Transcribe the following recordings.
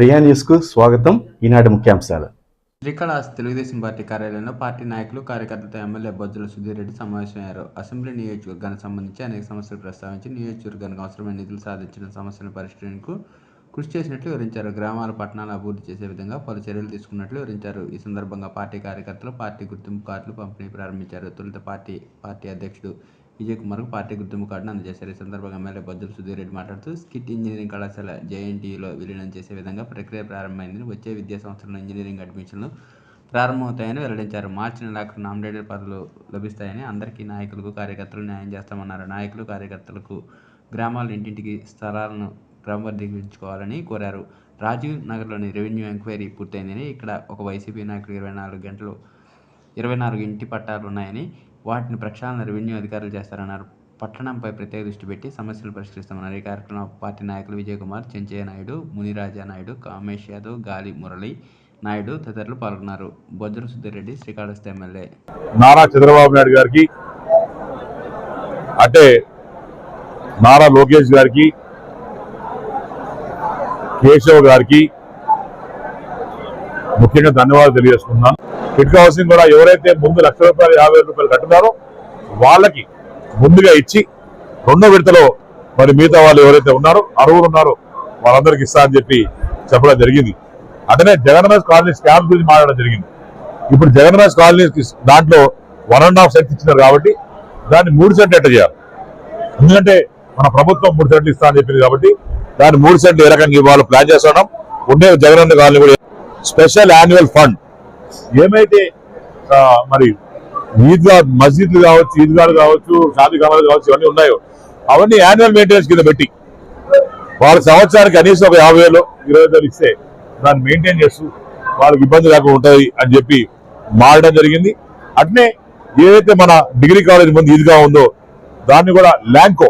ప్రియా న్యూస్కు స్వాగతం. ఈనాటి ముఖ్యాంశాలు. శ్రీకాళహస్తి తెలుగుదేశం పార్టీ కార్యాలయంలో పార్టీ నాయకులు కార్యకర్తలతో ఎమ్మెల్యే బొజ్జల సుధీర్ రెడ్డి సమావేశమయ్యారు. అసెంబ్లీ నియోజకవర్గానికి సంబంధించి అనేక సమస్యలు ప్రస్తావించి నియోజకవర్గానికి అవసరమైన నిధులు సాధించిన సమస్యలను పరిష్కరించుకు కృషి చేసినట్లు వివరించారు. గ్రామాల పట్టణాలు అభివృద్ధి చేసే విధంగా పలు చర్యలు తీసుకున్నట్లు వివరించారు. ఈ సందర్భంగా పార్టీ కార్యకర్తలు పార్టీ గుర్తింపు కార్డులు పంపిణీ ప్రారంభించారు. తొలుత పార్టీ పార్టీ అధ్యక్షుడు విజయ్ కుమార్కు పార్టీ గుర్తింపు కార్డును అందజేశారు. ఈ సందర్భంగా ఎమ్మెల్యే బొజ్జల సుధీర్ రెడ్డి మాట్లాడుతూ స్కిట్ ఇంజనీరింగ్ కళాశాల జేఎన్టీయూలో విలీనం చేసే విధంగా ప్రక్రియ ప్రారంభమైందని వచ్చే విద్యా సంవత్సరంలో ఇంజనీరింగ్ అడ్మిషన్లు ప్రారంభమవుతాయని వెల్లడించారు. మార్చి నెలాఖరు నామినేటెడ్ పదవులు లభిస్తాయని అందరికీ నాయకులకు కార్యకర్తలు న్యాయం చేస్తామన్నారు. నాయకులు కార్యకర్తలకు గ్రామాల ఇంటింటికి స్థలాలను క్రమబద్ధీకరించుకోవాలని కోరారు. రాజీవ్ నగర్లోని రెవెన్యూ ఎంక్వైరీ పూర్తయిందని ఇక్కడ ఒక వైసీపీ నాయకుడు ఇరవై నాలుగు గంటలు ఇరవై నాలుగు ఇంటి పట్టాలు ఉన్నాయని వాటిని ప్రక్షాళన రెవెన్యూ అధికారులు చేస్తారన్నారు. పట్టణంపై ప్రత్యేక దృష్టి పెట్టి సమస్యలు పరిష్కరిస్తామన్నారు. ఈ కార్యక్రమంలో పార్టీ నాయకులు విజయకుమార్ చెంచయ్య నాయుడు మునిరాజా నాయుడు కామేష్ యాదవ్ గాలి మురళి నాయుడు తదితరులు పాల్గొన్నారు. బొజ్జల సుద్దిరెడ్డి శ్రీకాళహస్తి ఎమ్మెల్యే. నారా చంద్రబాబు నాయుడు గారికి అంటే నారా లోకేష్ గారికి కేశవ్ గారికి ముఖ్యంగా ధన్యవాదాలు తెలియజేస్తున్నాను కిట్ హౌసింగ్ కూడా ఎవరైతే ముందు లక్ష రూపాయలు యాభై రూపాయలు కట్టుతారో వాళ్ళకి ముందుగా ఇచ్చి రెండో విడతలో మరి మిగతా వాళ్ళు ఎవరైతే ఉన్నారో అరువులు ఉన్నారో వాళ్ళందరికీ ఇస్తా అని చెప్పి చెప్పడం జరిగింది. అతనే జగన్మోహన్ కాలనీ స్కామ్ గురించి మాట్లాడడం జరిగింది. ఇప్పుడు జగన్మోహన్ కాలనీ దాంట్లో వన్ అండ్ హాఫ్ సెట్ ఇచ్చినారు కాబట్టి దాన్ని మూడు సెంట్లు ఎట్ట చేయాలి? ఎందుకంటే మన ప్రభుత్వం మూడు సెంట్లు ఇస్తా అని చెప్పింది కాబట్టి దాన్ని మూడు సెంట్లు ఏ రకంగా ఇవ్వాలో ప్లాన్ చేస్తున్నాం. ఉండే జగనన్న కాలనీ కూడా స్పెషల్ యాన్యువల్ ఫండ్. ఏమైతే మరి ఈద్గా మస్జిద్లు కావచ్చు ఈద్గాలు కావచ్చు షాది కామాలు కావచ్చు ఇవన్నీ ఉన్నాయో అవన్నీ యాన్యువల్ మెయింటెనెన్స్ కింద పెట్టి వాళ్ళ సంవత్సరానికి కనీసం ఒక యాభై వేలు ఇరవై వేలు ఇస్తే దాన్ని మెయింటైన్ చేస్తూ వాళ్ళకి ఇబ్బంది లేకుండా ఉంటుంది అని చెప్పి మారడం జరిగింది. అట్నే ఏదైతే మన డిగ్రీ కాలేజ్ ముందు ఈద్గా ఉందో దాన్ని కూడా ల్యాంకో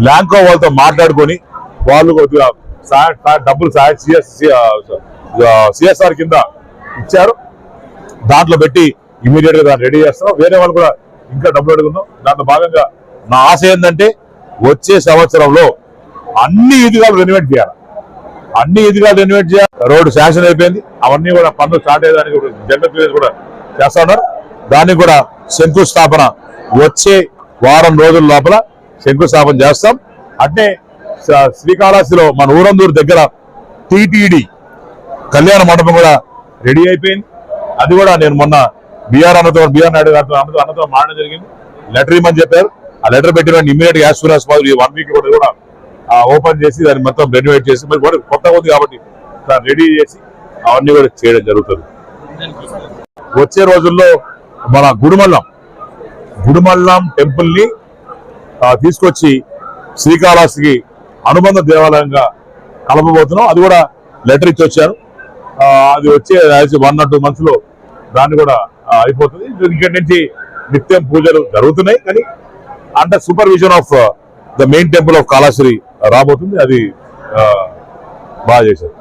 ల్యాంకో వాళ్ళతో మాట్లాడుకొని వాళ్ళు కొద్దిగా సహాయ- డబ్బులు సహాయ సిఎస్ఆర్ కింద ఇచ్చారు. దాంట్లో పెట్టి ఇమీడియట్గా దాన్ని రెడీ చేస్తాం వేరే వాళ్ళు కూడా ఇంకా డబ్బులు అడుగుతున్నాం దాంట్లో భాగంగా నా ఆశ ఏంటంటే వచ్చే సంవత్సరంలో అన్ని ఈదుగాలు రెనోవేట్ చేయాలి. అన్ని ఈదుగాలు రెనోవేట్ చేయాలి. రోడ్డు శాసన అయిపోయింది. అవన్నీ కూడా పనులు స్టార్ట్ అయ్యేదానికి ఇప్పుడు జనరల్ కూడా చేస్తా ఉన్నారు దానికి కూడా శంకుస్థాపన వచ్చే వారం రోజుల లోపల శంకుస్థాపన చేస్తాం. అంటే శ్రీకాళహస్తిలో మన ఊరందూరు దగ్గర టీటీడీ కళ్యాణ మండపం కూడా రెడీ అయిపోయింది. అది కూడా నేను మొన్న బీఆర్ అన్నతో బీఆర్ నాయుడు గారితో అన్నతో అన్నతో మాట్లాడడం జరిగింది. లెటర్ ఇమ్మని చెప్పారు. ఆ లెటర్ పెట్టిన immediate as soon as possible ఈ వన్ వీక్ కూడా కూడా ఓపెన్ చేసి దాన్ని మొత్తం రెన్యువేట్ చేసి మరి కూడా కొత్త ఉంది కాబట్టి దాన్ని రెడీ చేసి అవన్నీ కూడా చేయడం జరుగుతుంది. వచ్చే రోజుల్లో మన గుడిమల్లం గుడిమల్లం టెంపుల్ని తీసుకొచ్చి శ్రీకాళహస్తికి అనుబంధ దేవాలయంగా కలపబోతున్నాం. అది కూడా లెటర్ ఇచ్చి వచ్చారు. అది వచ్చే వన్ ఆర్ టూ మంత్స్లో దాన్ని కూడా అయిపోతుంది. ఇక్కడి నుంచి నిత్యం పూజలు జరుగుతున్నాయి కానీ under supervision of the main temple of Kalasri రాబోతుంది. అది బాగా చేశారు.